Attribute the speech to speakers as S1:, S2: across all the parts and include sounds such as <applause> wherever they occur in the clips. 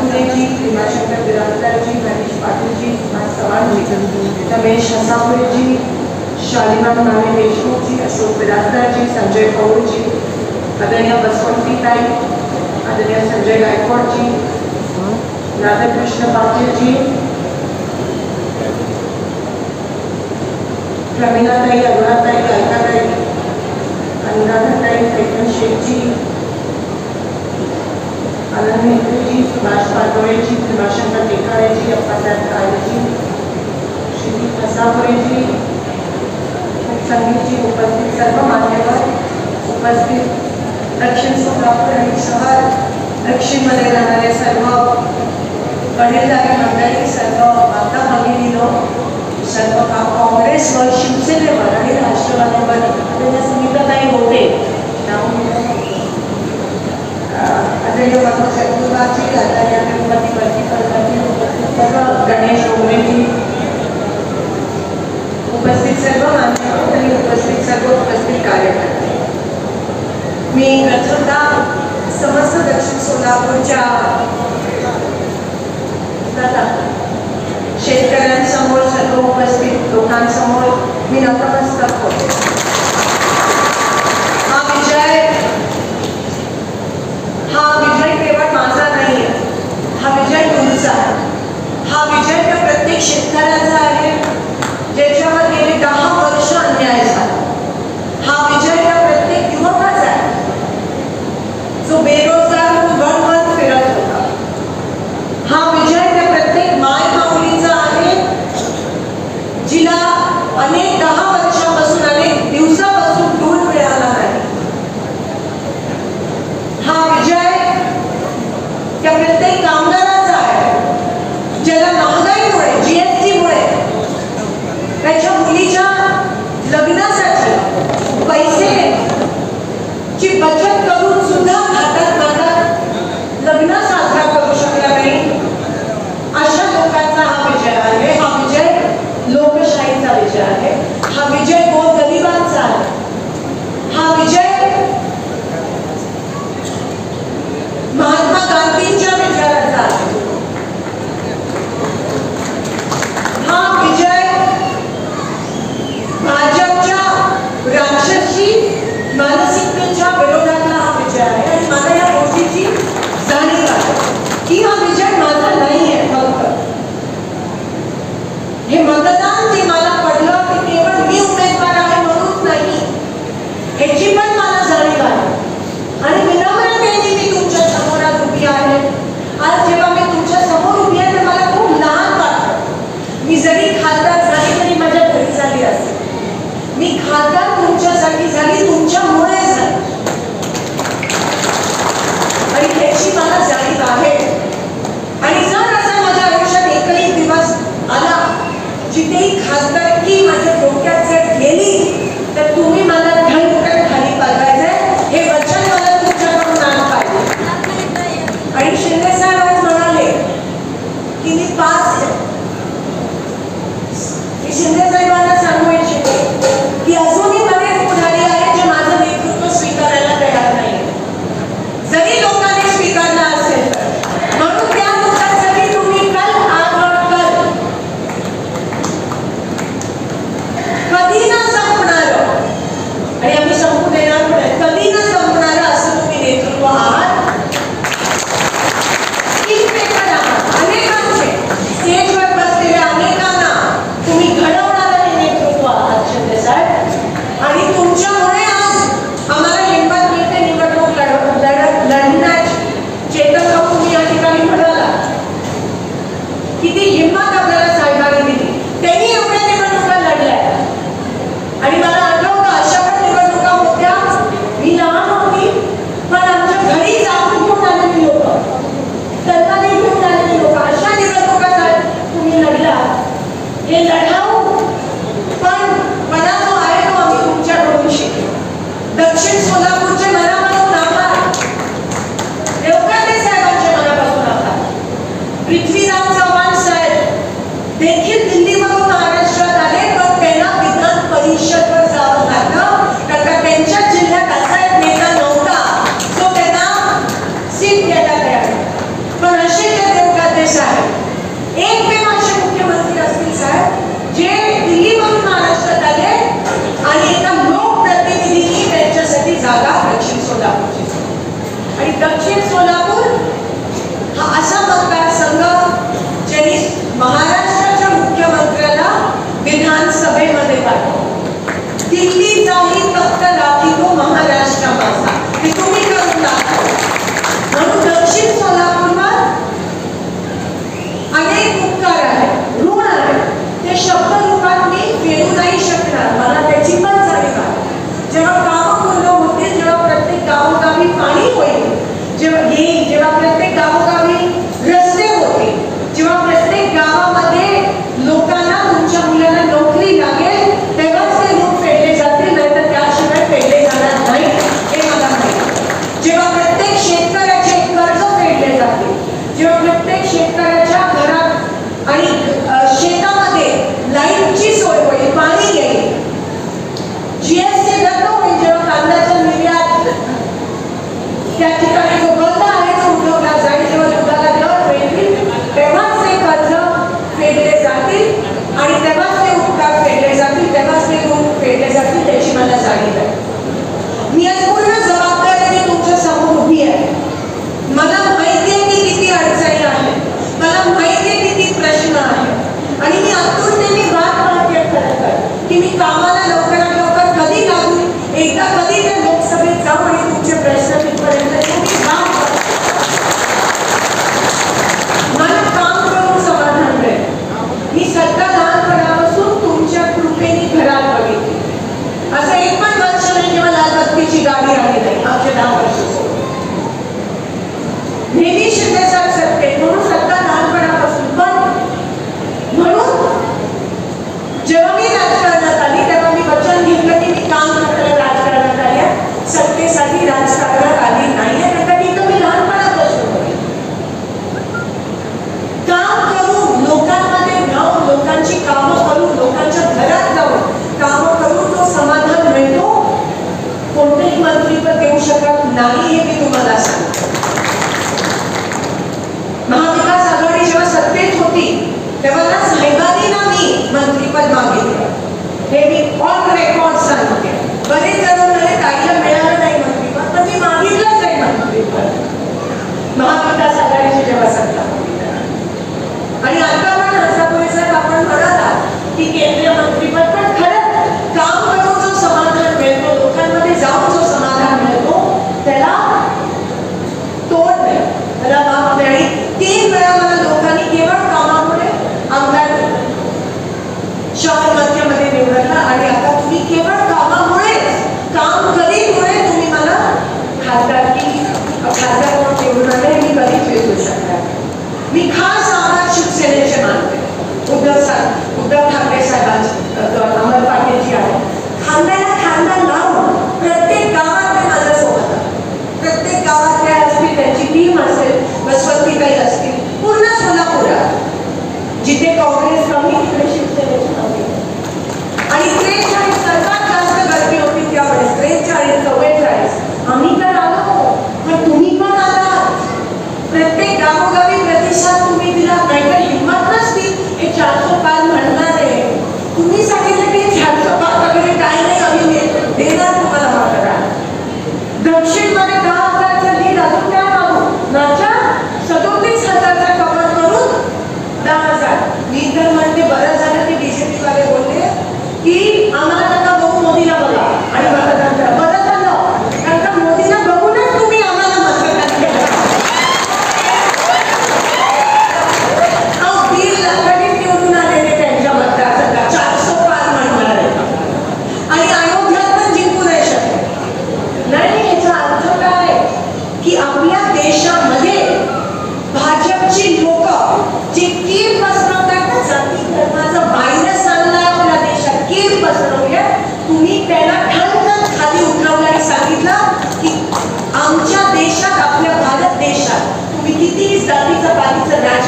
S1: फुलेजी उमाशंकर बिराजदारजी गणेश पाटीलजी सुभाष चव्हाणजी रमेश हसापुरेजी शालिमान माने देशमुखजी अशोक बिराजदारजी संजय कौरजी आदरणीय बसवंतीताई आदरणीय संजय गायकवाडजी राधाकृष्ण पाटीलजी प्रवीणाताई अरुणाताई गायकाताई अनुराधाताई फैकन शेखजी आनंदची सुभाष पाटोळेची भीमाशंकर टेकाळेची अप्पासाहेब काळेची श्री कसापुरेची संगीतची उपस्थित सर्व मान्यवर उपस्थित दक्षिण सोलापूर आणि शहर दक्षिणमध्ये राहणारे सर्व पढेलदारी मंडळी सर्व माता भगिनी लोक सर्व काँग्रेसवर शिवसेनेवर आणि राष्ट्रवादीवर. आता त्या होते. त्यामुळे गणेश ओमेजी उपस्थित सर्व मान्यवर आणि उपस्थित सर्व उपस्थित कार्यकर्ते मी प्रथमदा समस्त दक्षिण सोलापूरच्या शेतकऱ्यांसमोर सर्व उपस्थित लोकांसमोर मी नतमस्तक होते हा विजय हा विजय केवळ माझा नाही आहे. हा विजय तुमचा आहे. हा विजय तर प्रत्येक शेतकऱ्याचा आहे. Él hará Bobby Pine. Now, इथे काँग्रेस कमी इकडे शिवसेनेची कमी. आणि ते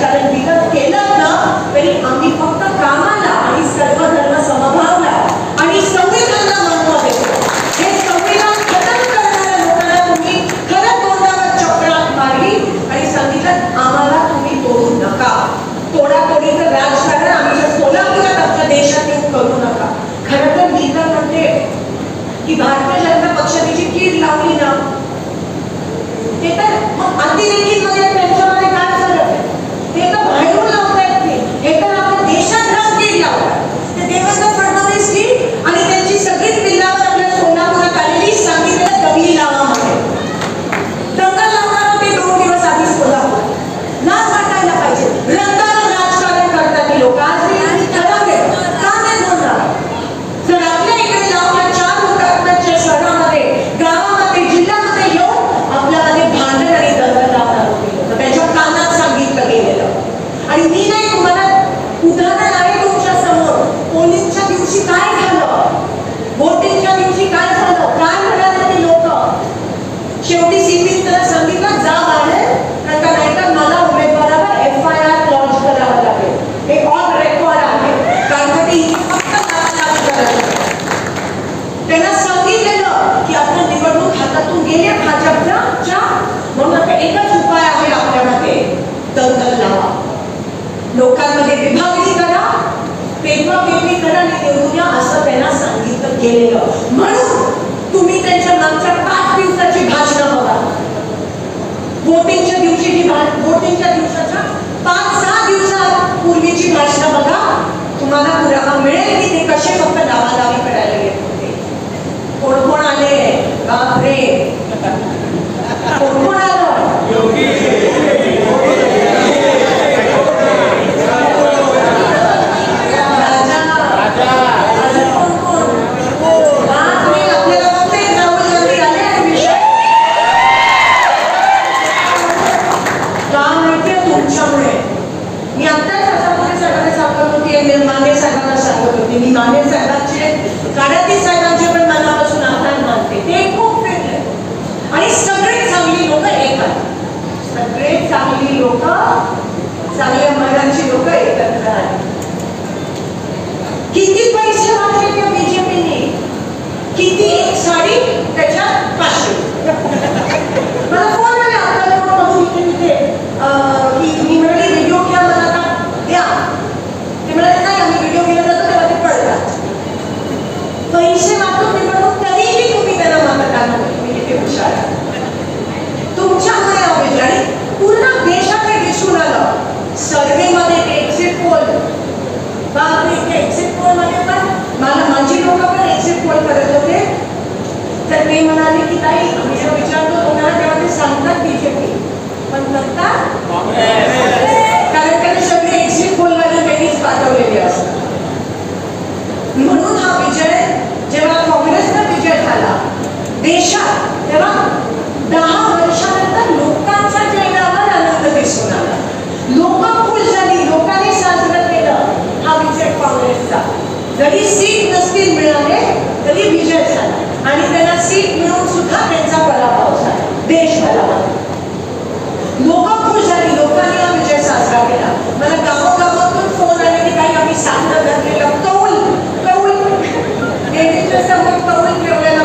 S1: la त्यांच्यामुळे मी आत्ताच आता पुढे सांगत होती माने साहेबांना सांगत होती. मी माने साहेबांचे काढाती साहेबांचे पण मनापासून आभार मानते. ते खूप वेगळे. आणि सगळे चांगली लोक एक सगळे चांगली लोक चांगल्या मनाची लोक एकत्र आहेत. किती पैसे वाटले त्या बीजेपीने? किती? साडी त्याच्यात पाचशे. <laughs> 呃一 आणि त्यांना सीट मिळून सुद्धा त्यांचा पराभव झाला. देश पराभव लोक खुश झाली. लोकांनी हा विजय साजरा केला. मला गावागावातून फोन आले की काही आम्ही सामना धरलेला कौल कौल. देवीच्या समोर कौल ठेवलेला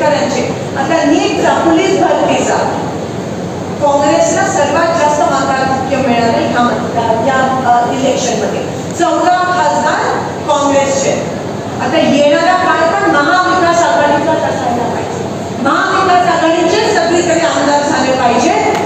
S1: शेतकऱ्यांचे. आता नीटचा पोलीस भरतीचा. काँग्रेसला सर्वात जास्त मागाधिक्य मिळाले ह्या मतदार या इलेक्शनमध्ये चौदा खासदार काँग्रेसचे. आता येणारा काळ पण महाविकास आघाडीचाच असायला पाहिजे. महाविकास आघाडीचे सगळीकडे आमदार झाले पाहिजे.